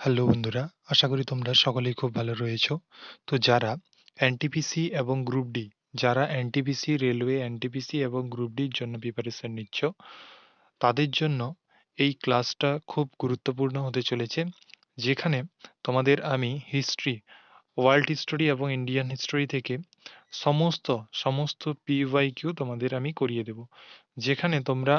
Hello বন্ধুরা, আশা করি তোমরা সকলেই খুব ভালো রয়েছো। তো যারা এনটিপিসি এবং গ্রুপ ডি যারা এনটিপিসি রেলওয়ে এনটিপিসি এবং গ্রুপ ডির জন্য প্রিপারেশন নিচ্ছ, তাদের জন্য এই ক্লাসটা খুব গুরুত্বপূর্ণ হতে চলেছে, যেখানে তোমাদের আমি হিস্ট্রি ওয়ার্ল্ড হিস্টোরি এবং ইন্ডিয়ান হিস্টোরি থেকে সমস্ত সমস্ত পিওয়াই কিউ তোমাদের আমি করিয়ে দেব। যেখানে তোমরা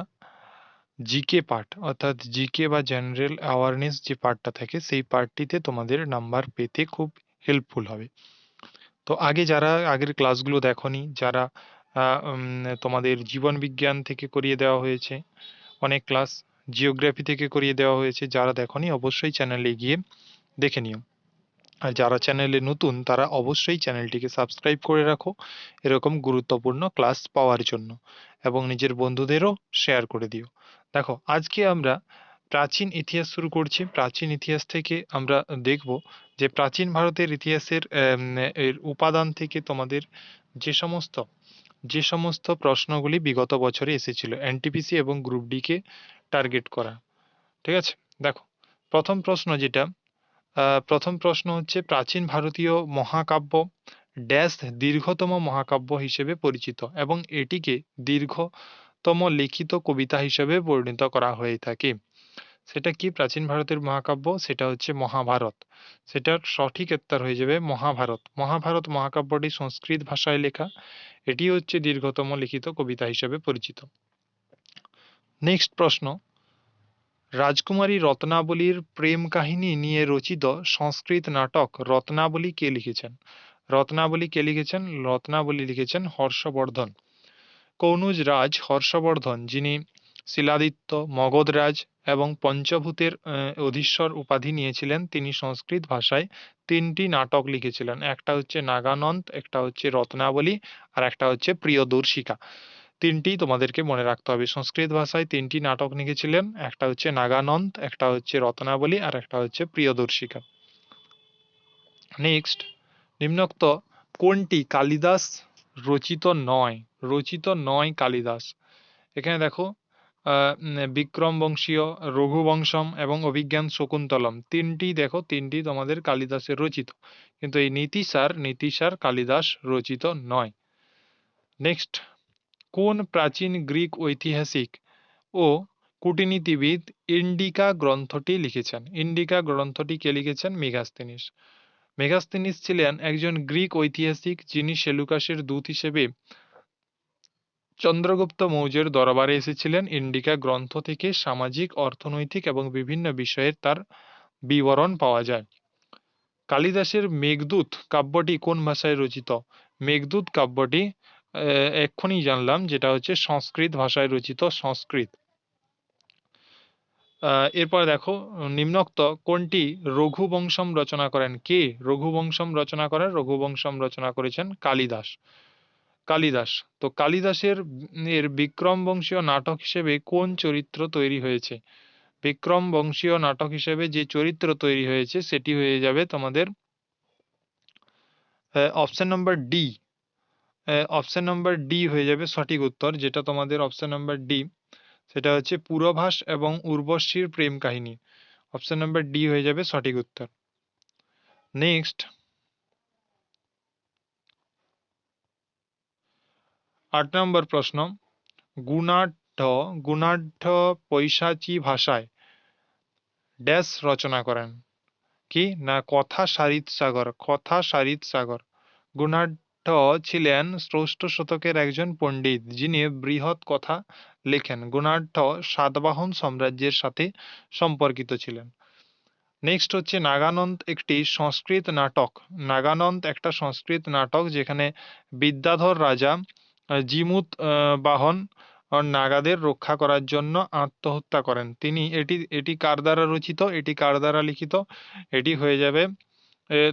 জিকে পার্ট অর্থাৎ জিকে বা জেনারেল অ্যাওয়ারনেস যে পার্টটা থাকে, সেই পার্টটিতে তোমাদের নাম্বার পেতে খুব হেল্পফুল হবে। তো আগে যারা আগের ক্লাসগুলো দেখনি, যারা তোমাদের জীবন বিজ্ঞান থেকে করিয়ে দেওয়া হয়েছে, অনেক ক্লাস জিওগ্রাফি থেকে করিয়ে দেওয়া হয়েছে, যারা দেখনি অবশ্যই চ্যানেলে গিয়ে দেখে নিও। আর যারা চ্যানেলে নতুন, তারা অবশ্যই চ্যানেলটিকে সাবস্ক্রাইব করে রাখো, এরকম গুরুত্বপূর্ণ ক্লাস পাওয়ার জন্য। এবং নিজের বন্ধুদেরও শেয়ার করে দিও। দেখো, আজকে আমরা প্রাচীন ইতিহাস শুরু করছি। প্রাচীন ইতিহাস থেকে আমরা দেখব যে প্রাচীন ভারতের ইতিহাসের এর উপাদান থেকে তোমাদের যে সমস্ত যে সমস্ত প্রশ্নগুলি বিগত বছরে এসেছিল এনটিপিসি এবং গ্রুপ ডিকে টার্গেট করা। ঠিক আছে? দেখো, প্রথম প্রশ্ন যেটা প্রথম প্রশ্ন হচ্ছে প্রাচীন ভারতীয় মহাকাব্য ড্যাশ দীর্ঘতম মহাকাব্য হিসেবে পরিচিত এবং এটিকে দীর্ঘতম লিখিত কবিতা হিসেবে পরিণত করা হয়ে থাকে। সেটা কি প্রাচীন ভারতের মহাকাব্য? সেটা হচ্ছে মহাভারত। সেটার সঠিক উত্তর হয়ে যাবে মহাভারত। মহাভারত মহাকাব্যটি সংস্কৃত ভাষায় লেখা। এটি হচ্ছে দীর্ঘতম লিখিত কবিতা হিসেবে পরিচিত। নেক্সট প্রশ্ন। রাজকুমারী রত্নাবলীর প্রেম কাহিনী নিয়ে রচিত সংস্কৃত নাটক রত্নাবলী কে লিখেছেন? রত্নাবলী কে লিখেছেন? রত্নাবলী লিখেছেন হর্ষবর্ধন। কৌনুজ রাজ হর্ষবর্ধন, যিনি শিলাদিত্য মগধরাজ এবং পঞ্চভূতের অধীশ্বর উপাধি নিয়েছিলেন। তিনি সংস্কৃত ভাষায় তিনটি নাটক লিখেছিলেন। একটা হচ্ছে নাগানন্দ, একটা হচ্ছে রত্নাবলী, আর একটা হচ্ছে প্রিয়দর্শিকা। তিনটি তোমাদেরকে মনে রাখতে হবে। সংস্কৃত ভাষায় তিনটি নাটক লিখেছিলেন। একটা হচ্ছে নাগানন্দ, একটা হচ্ছে রত্নাবলী, আর একটা হচ্ছে প্রিয়দর্শিকা। নেক্সট, নিম্নোক্ত কোনটি কালিদাস রচিত নয় রচিত নয় কালিদাস। এখানে দেখো বিক্রম বংশীয়, রঘুবংশম এবং অভিজ্ঞান শকুন্তলম। তিনটি দেখো, তিনটি তোমাদের কালিদাসের রচিত। কিন্তু এই নীতিসার নীতিসার কালিদাস রচিত নয়। নেক্সট, কোন প্রাচীন গ্রিক ঐতিহাসিক ও কূটনীতিবিদ ইন্ডিকা গ্রন্থটি লিখেছেন? ইন্ডিকা গ্রন্থটি কে লিখেছেন? মেঘাস্তিনিস মেঘাস্তিনিস ছিলেন একজন গ্রিক ঐতিহাসিক যিনি সেলুকাসের দূত হিসেবে চন্দ্রগুপ্ত মৌর্যের দরবারে এসেছিলেন। ইন্ডিকা গ্রন্থ থেকে সামাজিক, অর্থনৈতিক এবং বিভিন্ন বিষয়ের তার বিবরণ পাওয়া যায়। কালিদাসের মেঘদূত কাব্যটি কোন ভাষায় রচিত? মেঘদূত কাব্যটি এক্ষুনি জানলাম যেটা হচ্ছে সংস্কৃত ভাষায় রচিত সংস্কৃত। এরপর দেখো নিম্নোক্ত কোনটি রঘুবংশম রচনা করেন? কে? রঘুবংশম রচনা করেন, রঘুবংশম রচনা করেছেন কালিদাস। কালিদাস, তো কালিদাসের এর বিক্রম বংশীয় নাটক হিসেবে কোন চরিত্র তৈরি হয়েছে? বিক্রম বংশীয় নাটক হিসেবে যে চরিত্র তৈরি হয়েছে, সেটি হয়ে যাবে তোমাদের option number D option number D হয়ে যাবে সঠিক উত্তর, যেটা তোমাদের অপশন নম্বর ডি সেটা হচ্ছে পূর্বভাস এবং উর্বশীর প্রেম কাহিনী। অপশন নাম্বার ডি হয়ে যাবে সঠিক উত্তর। নেক্সট আট নম্বর প্রশ্ন। গুণাঢ্য গুণাঢ্য পৈশাচী ভাষায় ড্যাশ রচনা করেন। কি? না, কথা সারিত সাগর কথা সারিত সাগর গুণাঢ্য ছিলেন ষষ্ঠ শতকের একজন পণ্ডিত, যিনি বৃহৎ কথা লেখেন। গুণাঢ্য সাতবাহন সাম্রাজ্যের সাথে সম্পর্কিত ছিলেন। নেক্সট হচ্ছে নাগানন্দ একটি সংস্কৃত নাটক। নাগানন্দ একটা সংস্কৃত নাটক যেখানে বিদ্যাধর রাজা জিমুত বাহন নাগাদের রক্ষা করার জন্য আত্মহত্যা করেন। তিনি এটি এটি কার দ্বারা রচিত? এটি কার দ্বারা লিখিত? এটি হয়ে যাবে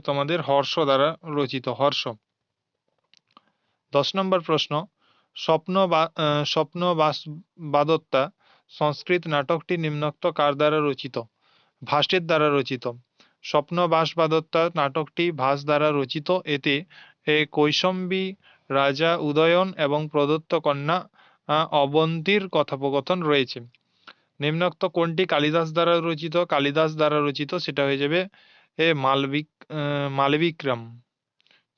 তোমাদের হর্ষ দ্বারা রচিত। হর্ষ দশ নম্বর প্রশ্ন, স্বপ্ন বা স্বপ্ন বাদত্তা সংস্কৃত নাটকটি নিম্নোক্ত কার দ্বারা রচিত? ভাসের দ্বারা রচিত। স্বপ্ন বাসবাদত্তা নাটকটি ভাস দ্বারা রচিত। এতে, এ কৈশম্বী, রাজা উদয়ন এবং প্রদত্ত কন্যা অবন্তীর কথোপকথন রয়েছে। নিম্নোক্ত কোনটি কালিদাস দ্বারা রচিত? কালিদাস দ্বারা রচিত, সেটা হয়ে যাবে এ মালবিক মালবিক্রম।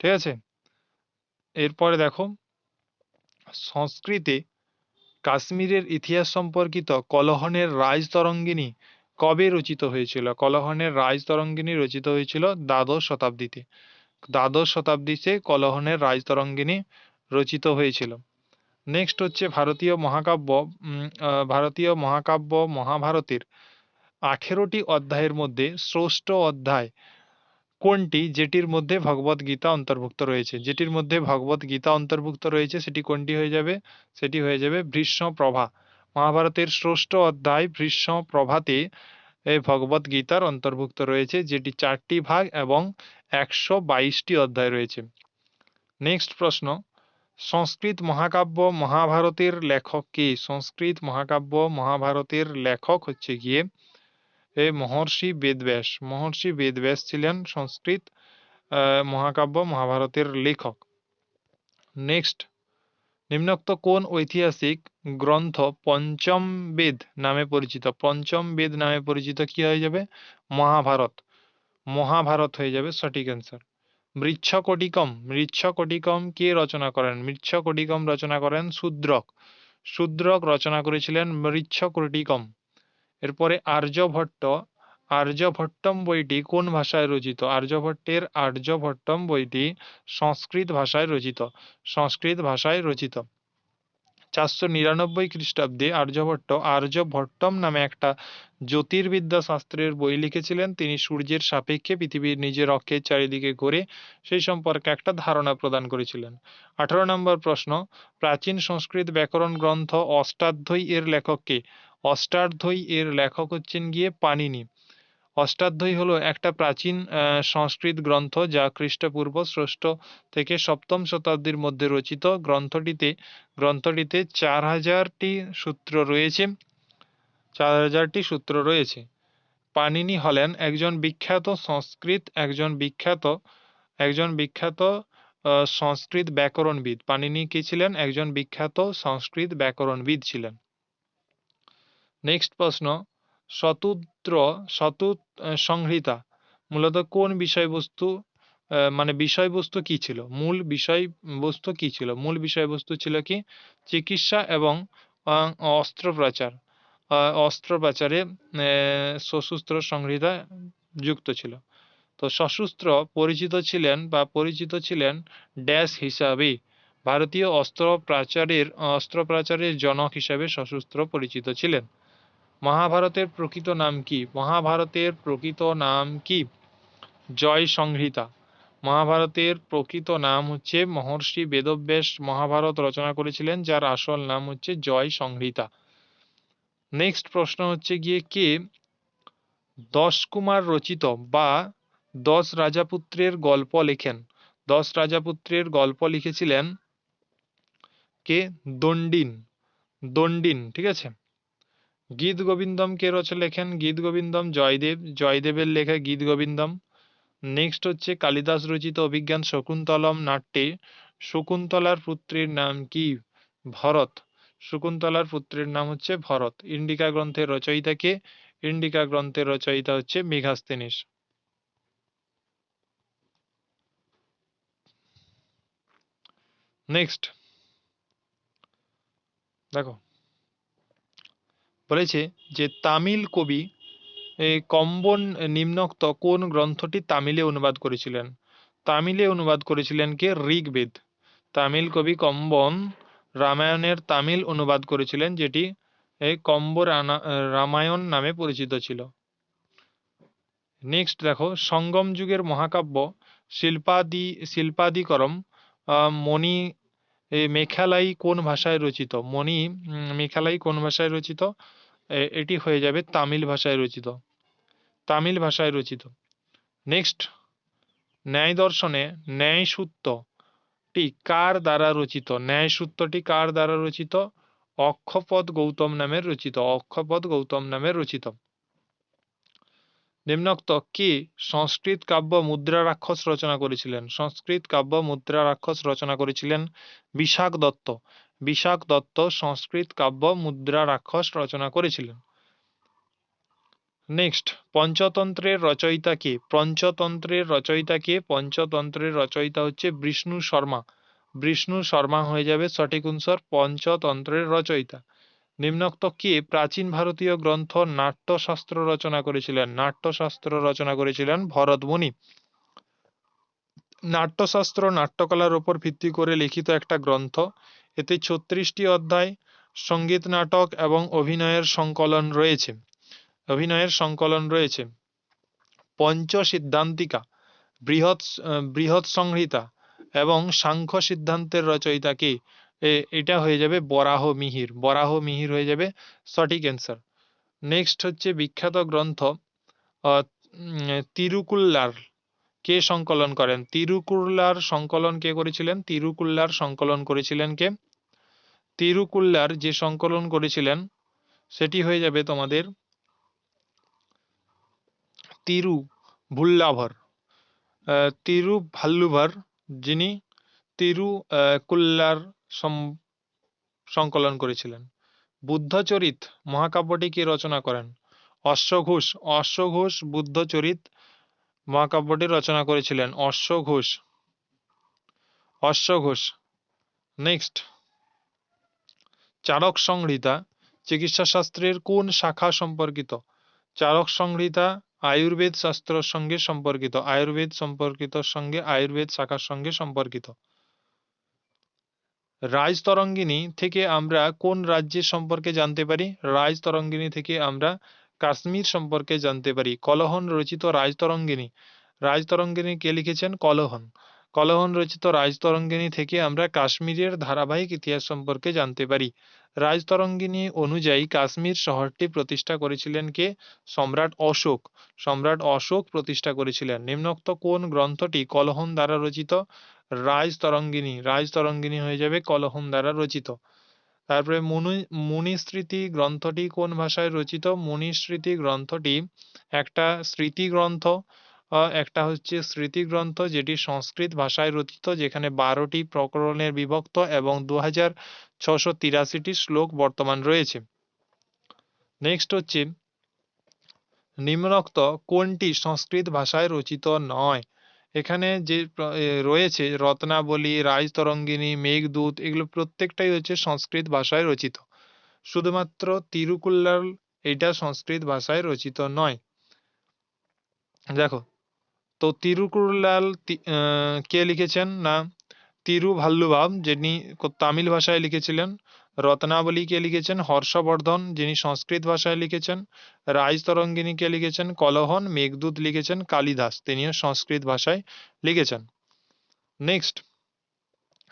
ঠিক আছে? এরপরে দেখো, সংস্কৃতে কাশ্মীরের ইতিহাস সম্পর্কিত কলহনের রাজতরঙ্গিনী কবে রচিত হয়েছিল? কলহনের রাজতরঙ্গিনী রচিত হয়েছিল দ্বাদশ শতাব্দীতে। দ্বাদশ শতাব্দীতে কলহনের রাজতরঙ্গিনী রচিত হয়েছিল। নেক্সট হচ্ছে ভারতীয় মহাকাব্য ভারতীয় মহাকাব্য মহাভারতের আঠেরোটি অধ্যায়ের মধ্যে ষষ্ঠ অধ্যায় কোনটি? যেটির মধ্যে ভগবত গীতা অন্তর্ভুক্ত রয়েছে। যেটির মধ্যে ভগবত গীতা অন্তর্ভুক্ত রয়েছে, সেটি কোনটি হয়ে যাবে? সেটি হয়ে যাবে ভীষ্ম প্রভা। মহাভারতের ষষ্ঠ অধ্যায় ভীষ্ম প্রভাতে এই ভগবত গীতার অন্তর্ভুক্ত রয়েছে, যেটি চারটি ভাগ এবং একশো বাইশটি অধ্যায় রয়েছে। নেক্সট প্রশ্ন। সংস্কৃত মহাকাব্য মহাভারতের লেখক কে? সংস্কৃত মহাকাব্য মহাভারতের লেখক হচ্ছে গিয়ে মহর্ষি বেদব্যাস। মহর্ষি বেদব্যাস ছিলেন সংস্কৃত মহাকাব্য, মহাভারতের লেখক। নেক্সট নিম্নোক্ত কোন ঐতিহাসিক গ্রন্থ পঞ্চম বেদ নামে পরিচিত? পঞ্চম বেদ নামে পরিচিত কি হয়ে যাবে? মহাভারত। মহাভারত হয়ে যাবে সঠিক অ্যান্সার মৃচ্ছকটিকম। মৃচ্ছকটিকম কে রচনা করেন? মৃচ্ছকটিকম রচনা করেন শূদ্রক। শূদ্রক রচনা করেছিলেন মৃচ্ছকটিকম। এরপরে আর্যভট্ট, আর্যভট্টম বইটি কোন ভাষায় রচিত? আর্যভট্টের আর্যভট্টম বইটি সংস্কৃত ভাষায় রচিত। সংস্কৃত ভাষায় রচিত। চারশো নিরানব্বই খ্রিস্টাব্দে আর্যভট্ট আর্যভট্টম নামে একটা জ্যোতির্বিদ্যা শাস্ত্রের বই লিখেছিলেন। তিনি সূর্যের সাপেক্ষে পৃথিবীর নিজের অক্ষের চারিদিকে ঘুরে সেই সম্পর্কে একটা ধারণা প্রদান করেছিলেন। আঠারো নম্বর প্রশ্ন, প্রাচীন সংস্কৃত ব্যাকরণ গ্রন্থ অষ্টাধ্যায়ী এর লেখক কে? অষ্টাধ্যায়ী এর লেখক হচ্ছেন গিয়ে পানিনি অষ্টাধ্যায়ী হলো একটা প্রাচীন সংস্কৃত গ্রন্থ যা খ্রিস্টপূর্ব ষষ্ঠ থেকে সপ্তম শতাব্দীর মধ্যে রচিত। গ্রন্থটিতে গ্রন্থটিতে চার হাজারটি সূত্র রয়েছে। চার হাজারটি সূত্র রয়েছে। পানিনি হলেন একজন বিখ্যাত সংস্কৃত, একজন বিখ্যাত একজন বিখ্যাত সংস্কৃত ব্যাকরণবিদ। পানিনি কি ছিলেন? একজন বিখ্যাত সংস্কৃত ব্যাকরণবিদ ছিলেন। নেক্সট প্রশ্ন শতুদ্র আহ, সংহিতা মূলত কোন বিষয়বস্তু মানে বিষয়বস্তু কি ছিল? মূল বিষয়বস্তু কি ছিল? মূল বিষয়বস্তু ছিল কি? চিকিৎসা এবং অস্ত্রোপচারে আহ, সশস্ত্র সংহিতা যুক্ত ছিল। তো সশস্ত্র পরিচিত ছিলেন বা পরিচিত ছিলেন ড্যাশ হিসাবে। ভারতীয় অস্ত্রোপচারের অস্ত্রোপচারের জনক হিসাবে সশস্ত্র পরিচিত ছিলেন। মহাভারতের প্রকৃত নাম কি? মহাভারতের প্রকৃত নাম কি? জয় সংহিতা। মহাভারতের প্রকৃত নাম হচ্ছে মহর্ষি বেদব্যাস মহাভারত রচনা করেছিলেন, যার আসল নাম হচ্ছে জয় সংহিতা। নেক্সট প্রশ্ন হচ্ছে গিয়ে কে? দশ কুমার রচিত বা দশ রাজাপুত্রের গল্প লেখেন। দশ রাজাপুত্রের গল্প লিখেছিলেন কে? দণ্ডিন। দণ্ডিন, ঠিক আছে? গীত গোবিন্দম কে রচে লেখেন? গীত গোবিন্দম, জয়দেব। জয়দেবের লেখা গীত গোবিন্দম। নেক্সট হচ্ছে কালিদাস রচিত অভিজ্ঞান শকুন্তলম নাট্যে। শকুন্তলার পুত্রের নাম কি? ভরত। শকুন্তলার পুত্রের নাম হচ্ছে ভরত। ইন্ডিকা গ্রন্থের রচয়িতা কে? ইন্ডিকা গ্রন্থের রচয়িতা হচ্ছে মেঘাস্তেনিস। নেক্সট দেখো। বলেছে যে তামিল কবি কম্বন নিম্নোক্ত কোন গ্রন্থটি তামিলে অনুবাদ করেছিলেন? তামিলে অনুবাদ করেছিলেন কে? ঋগ্বেদ। তামিল কবি কম্বন রামায়ণের তামিল অনুবাদ করেছিলেন যেটি এই কম্ব রামায়ণ নামে পরিচিত ছিল। নেক্সট দেখো সঙ্গম যুগের মহাকাব্য শিল্পাদি শিল্পাদিকরম মণি এই মেঘালাই কোন ভাষায় রচিত? মণি উম, মেঘালাই কোন ভাষায় রচিত? এটি হয়ে যাবে তামিল ভাষায় রচিত। তামিল ভাষায় রচিত। নেক্সট ন্যায় দর্শনে ন্যায় সূত্রটি কার দ্বারা রচিত? ন্যায় সূত্রটি কার দ্বারা রচিত? অক্ষপদ গৌতম নামের রচিত। অক্ষপদ গৌতম নামের রচিত। নিম্নোক্ত, কি সংস্কৃত কাব্য মুদ্রা রাক্ষস রচনা করেছিলেন? সংস্কৃত কাব্য মুদ্রা রাক্ষস রচনা করেছিলেন বিশাখ দত্ত বিশাখ দত্ত, সংস্কৃত কাব্য, মুদ্রা রাক্ষস রচনা করেছিলেন। নেক্সট পঞ্চতন্ত্রের রচয়িতা কে? পঞ্চতন্ত্রের রচয়িতা কে? পঞ্চতন্ত্রের রচয়িতা হচ্ছে বিষ্ণু শর্মা। বিষ্ণু শর্মা হয়ে যাবে সঠিক উত্তর পঞ্চতন্ত্রের রচয়িতা। নিম্নোক্ত কে? প্রাচীন ভারতীয় গ্রন্থ নাট্যশাস্ত্র রচনা করেছিলেন। নাট্যশাস্ত্র রচনা করেছিলেন ভরতমুনি নাট্যশাস্ত্র, নাট্যকলার উপর ভিত্তি করে লিখিত একটা গ্রন্থ। এতে ছত্রিশটি অধ্যায়, সংগীত নাটক এবং অভিনয়ের সংকলন রয়েছে। অভিনয়ের সংকলন রয়েছে। পঞ্চ সিদ্ধান্তিকা বৃহৎ বৃহৎ সংহিতা এবং সাংখ্য সিদ্ধান্তের রচয়িতা কে? এটা হয়ে যাবে বরাহ মিহির। বরাহ মিহির হয়ে যাবে সঠিক অ্যান্সার নেক্সট হচ্ছে বিখ্যাত গ্রন্থ তিরুকুল্লার। কে সংকলন করেন? তিরুকুল্লার সংকলন কে করেছিলেন? তিরুকুল্লার সংকলন করেছিলেন কে? তিরুকুল্লার যে সংকলন করেছিলেন, সেটি হয়ে যাবে তোমাদের তিরু ভুল্লাভর। তিরু ভাল্লুভার যিনি তিরু কুল্লার সংকলন করেছিলেন। বুদ্ধচরিত মহাকাব্যটি কে রচনা করেন? অশ্বঘোষ। অশ্বঘোষ বুদ্ধচরিত মহাকাব্যটি রচনা করেছিলেন অশ্বঘোষ। অশ্বঘোষ। নেক্সট। চারক সংহিতা চিকিৎসা শাস্ত্রের কোন শাখা সম্পর্কিত? চারক সংহিতা আয়ুর্বেদ শাস্ত্রের সঙ্গে সম্পর্কিত, আয়ুর্বেদ সম্পর্কিত সঙ্গে, আয়ুর্বেদ শাখার সঙ্গে সম্পর্কিত। রাজতরঙ্গিনী থেকে আমরা কোন রাজ্যের সম্পর্কে জানতে পারি? রাজতরঙ্গিনী থেকে আমরা কাশ্মীর সম্পর্কে জানতে পারি। কলহন রচিত রাজতরঙ্গিনী রাজতরঙ্গিনী কে লিখেছেন? কলহন। কলহন রচিত রাজতরঙ্গিনী থেকে আমরা কাশ্মীরের ধারাবাহিক ইতিহাস সম্পর্কে জানতে পারি। রাজতরঙ্গিনী অনুযায়ী কাশ্মীর শহরটি প্রতিষ্ঠা করেছিলেন কে? সম্রাট অশোক। সম্রাট অশোক প্রতিষ্ঠা করেছিলেন। নিম্নোক্ত কোন গ্রন্থটি কলহন দ্বারা রচিত? রাজতরঙ্গিনী। রাজতরঙ্গিনী হয়ে যাবে কলহন দ্বারা রচিত। তারপরে মুনি, মুনিস্মৃতি গ্রন্থটি কোন ভাষায় রচিত? মুনিস্মৃতি গ্রন্থটি একটা স্মৃতি গ্রন্থ একটা হচ্ছে স্মৃতি গ্রন্থ যেটি সংস্কৃত ভাষায় রচিত, যেখানে বারোটি প্রকরণে বিভক্ত এবং দু হাজার ছশো তিরাশিটি শ্লোক বর্তমান রয়েছে। নেক্সট হচ্ছে, নিম্নোক্ত কোনটি সংস্কৃত ভাষায় রচিত নয়? এখানে যে রয়েছে রত্নাবলী, রাজতরঙ্গিনী, মেঘদূত, এগুলো প্রত্যেকটাই হচ্ছে সংস্কৃত ভাষায় রচিত। শুধুমাত্র তিরুকুল্লার এটা সংস্কৃত ভাষায় রচিত নয়। দেখো, তো তিরুকুল্লাল কে লিখেছেন? না তিরু ভাল্লুভাব যিনি তামিল ভাষায় লিখেছিলেন রত্নাবলী কে লিখেছেন, হর্ষবর্ধন, যিনি সংস্কৃত ভাষায় লিখেছেন রাজতরঙ্গিনী কে লিখেছেন, কলহন, মেঘদূত লিখেছেন, কালিদাস, তিনিও সংস্কৃত ভাষায় লিখেছেন। নেক্সট,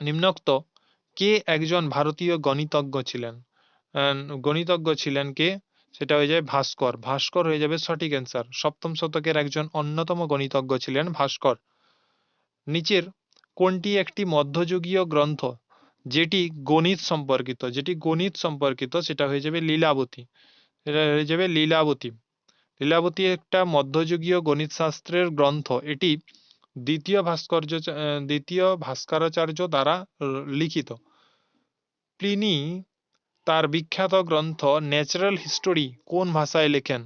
নিম্নোক্ত, কে একজন ভারতীয় গণিতজ্ঞ ছিলেন? গণিতজ্ঞ ছিলেন কে? সেটা হয়ে যায় ভাস্কর। ভাস্কর হয়ে যাবে সঠিক অ্যান্সার সপ্তম শতকের একজন অন্যতম গণিতজ্ঞ ছিলেন ভাস্কর। নিচের কোনটি একটি মধ্যযুগীয় গ্রন্থ? যেটি গণিত সম্পর্কিত, যেটি গণিত সম্পর্কিত, সেটা হয়ে যাবে লীলাবতী। এটা হয়ে যাবে লীলাবতী। লীলাবতী একটা মধ্যযুগীয় গণিত শাস্ত্রের গ্রন্থ। এটি দ্বিতীয় ভাস্কর্য দ্বিতীয় ভাস্করাচার্য দ্বারা লিখিত। প্লিনি তার বিখ্যাত গ্রন্থ ন্যাচারাল হিস্টোরি কোন ভাষায় লেখেন?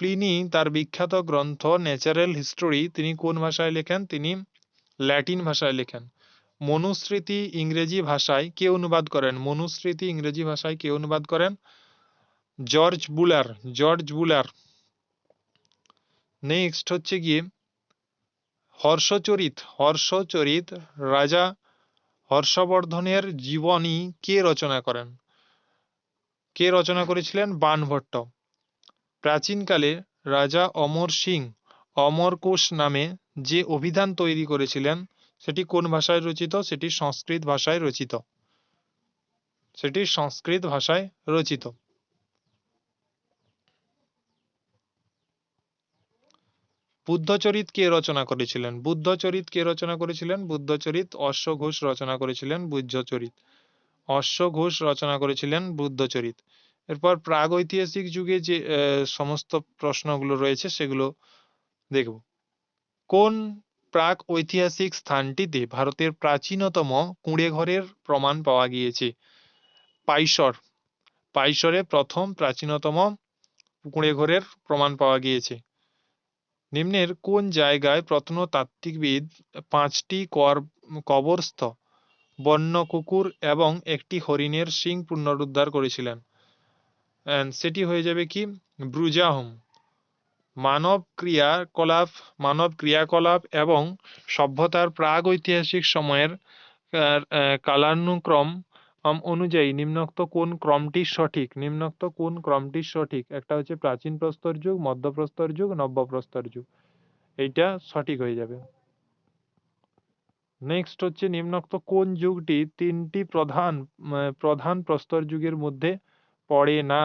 প্লিনি তার বিখ্যাত গ্রন্থ ন্যাচারাল হিস্টোরি তিনি কোন ভাষায় লেখেন? তিনি ল্যাটিন ভাষায় লেখেন। মনুস্মৃতি ইংরেজি ভাষায় কে অনুবাদ করেন? মনুস্মৃতি ইংরেজি ভাষায় কে অনুবাদ করেন? George Buhler. George Buhler. Next হচ্ছে গিয়ে হর্ষচরিত। হর্ষচরিত রাজা হর্ষবর্ধনের জীবনী কে রচনা করেন? কে রচনা করেছিলেন? বানভট্ট। প্রাচীনকালে রাজা অমর সিং অমরকোশ নামে যে অভিধান তৈরি করেছিলেন, সেটি কোন ভাষায় রচিত? সেটি সংস্কৃত ভাষায় রচিত। সেটি সংস্কৃত ভাষায় রচিত। বুদ্ধচরিত কে রচনা করেছিলেন? বুদ্ধচরিত কে রচনা করেছিলেন? বুদ্ধচরিত অশ্ব ঘোষ রচনা করেছিলেন বুদ্ধচরিত। অশ্ব ঘোষ রচনা করেছিলেন বুদ্ধচরিত। এরপর প্রাগৈতিহাসিক যুগে যে সমস্ত প্রশ্নগুলো রয়েছে, সেগুলো দেখব। কোন প্রাক ঐতিহাসিক স্থানটিতে ভারতের প্রাচীনতম কুঁড়ে ঘরের প্রমাণ পাওয়া গিয়েছে? পাইসর পাইসরে প্রথম প্রাচীনতম কুঁড়ে ঘরের প্রমাণ পাওয়া গিয়েছে। নিম্নের কোন জায়গায় প্রত্নতাত্ত্বিকবিদ পাঁচটি কর, কবরস্থ, বন্য কুকুর এবং একটি হরিণের শিং পুনরুদ্ধার করেছিলেন? সেটি হয়ে যাবে কি? ব্রুজাহোম। মানব ক্রিয়াকলাপ মানব ক্রিয়াকলাপ এবং সভ্যতার প্রাগ ঐতিহাসিক সময়ের কালানুক্রম অনুযায়ী নিম্নোক্ত কোন ক্রমটি সঠিক? নিম্নোক্ত কোন ক্রমটি সঠিক? একটা হচ্ছে প্রাচীন প্রস্তর যুগ মধ্যপ্রস্তর যুগ নব্যপ্রস্তর যুগ। এইটা সঠিক হয়ে যাবে। নেক্সট হচ্ছে নিম্নোক্ত কোন যুগটি তিনটি প্রধান প্রধান প্রস্তর যুগের মধ্যে পড়ে না?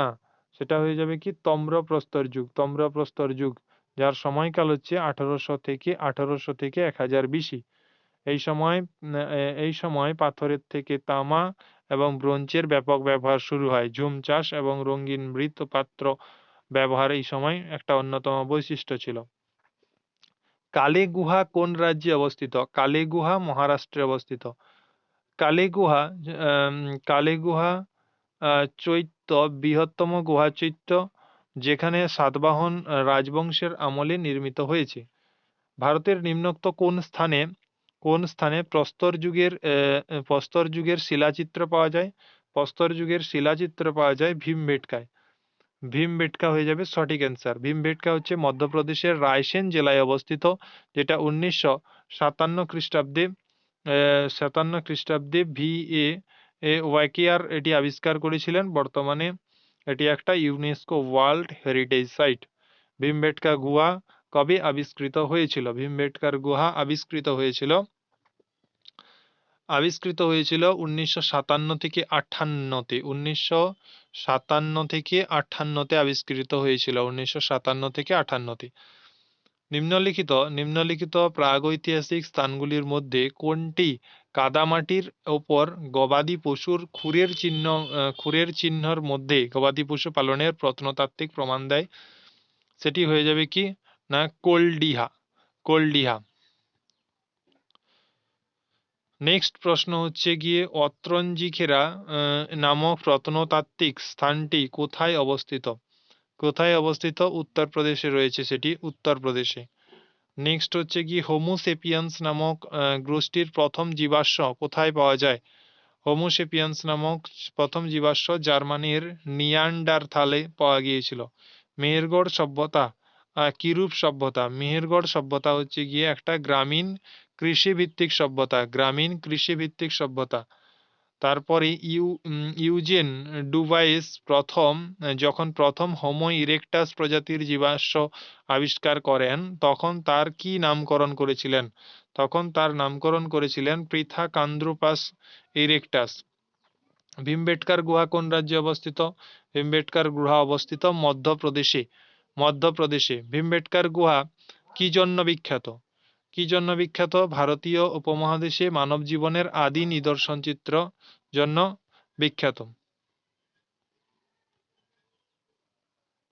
সেটা হয়ে যাবে কি তম্র প্রস্তর যুগ। তম্রপ্রস্তর যুগ, যার সময়কাল হচ্ছে আঠারোশো থেকে আঠারোশো থেকে এক হাজার বিসি এই সময় এই সময় পাথরের থেকে তামা এবং ব্রোঞ্জের ব্যাপক ব্যবহার শুরু হয়। ঝুম চাষ এবং রঙিন মৃৎ পাত্র ব্যবহার এই সময় একটা অন্যতম বৈশিষ্ট্য ছিল। কালে গুহা কোন রাজ্যে অবস্থিত? কালে গুহা মহারাষ্ট্রে অবস্থিত। কালে গুহা কালে গুহা চৈত্য, বৃহত্তম গুহা চৈত্য যেখানে সাতবাহন রাজবংশের আমলে নির্মিত হয়েছে। ভারতের নিম্নোক্ত কোন স্থানে কোন স্থানে প্রস্তর যুগের প্রস্তর যুগের শিলাচিত্র পাওয়া যায়? প্রস্তর যুগের শিলাচিত্র পাওয়া যায় ভীমবেটকায়। ভীমবেটকা হয়ে যাবে সঠিক অ্যান্সার ভীমবেটকা হচ্ছে মধ্যপ্রদেশের রায়সেন জেলায় অবস্থিত, যেটা উনিশশো সাতান্ন খ্রিস্টাব্দে সাতান্ন খ্রিস্টাব্দে ভি এ ওয়াকিয়ার এটি আবিষ্কার করেছিলেন বর্তমানে। এটি একটা UNESCO world heritage site. Bhimbetka গুহা কবে আবিষ্কৃত হয়েছিল? ভীমবেটকার গুহা আবিষ্কৃত হয়েছিল আবিষ্কৃত হয়েছিল উনিশশো সাতান্ন থেকে আটান্নতে উনিশশো সাতান্ন থেকে আটান্নতে আবিষ্কৃত হয়েছিল, উনিশশো সাতান্ন থেকে আটান্নতে নিম্নলিখিত নিম্নলিখিত প্রাগৈতিহাসিক স্থানগুলির মধ্যে কোনটি কাদামাটির ওপর গবাদি পশুর খুরের চিহ্ন খুরের চিহ্নর মধ্যে গবাদি পশু পালনের প্রত্নতাত্ত্বিক প্রমাণ দেয়। সেটি হয়ে যাবে কি? না, কোলডিহা কোলডিহা। নেক্সট প্রশ্ন হচ্ছে গিয়ে অত্রঞ্জিখেরা নামক প্রত্নতাত্ত্বিক স্থানটি কোথায় অবস্থিত? কোথায় অবস্থিত? উত্তরপ্রদেশে রয়েছে সেটি উত্তরপ্রদেশে। নেক্সট হচ্ছে কি হোমোসেপিয়ান্স নামক গোষ্ঠীর প্রথম জীবাশ্ম কোথায় পাওয়া যায়? হোমোসেপিয়ান্স নামক প্রথম জীবাশ্ম জার্মানির নিয়ান্ডারথালে পাওয়া গিয়েছিল। মেহেরগড় সভ্যতা কিরূপ সভ্যতা? মেহেরগড় সভ্যতা হচ্ছে গিয়ে একটা গ্রামীণ কৃষিভিত্তিক সভ্যতা। গ্রামীণ কৃষিভিত্তিক সভ্যতা। তারপরে ইউ ইউজেন ডুবাইস প্রথম, যখন প্রথম হোমো ইরেকটাস প্রজাতির জীবাশ্ম আবিষ্কার করেন, তখন তার কি নামকরণ করেছিলেন? তখন তার নামকরণ করেছিলেন পৃথাকান্দ্রোপাস ইরেকটাস। ভীমবেটকার গুহা কোন রাজ্যে অবস্থিত? ভীমবেটকার গুহা অবস্থিত মধ্যপ্রদেশে মধ্যপ্রদেশে। ভীমবেটকার গুহা কি জন্য বিখ্যাত? কি জন্য বিখ্যাত ভারতীয় উপমহাদেশে মানব জীবনের আদি নিদর্শন চিত্র জন্য বিখ্যাত?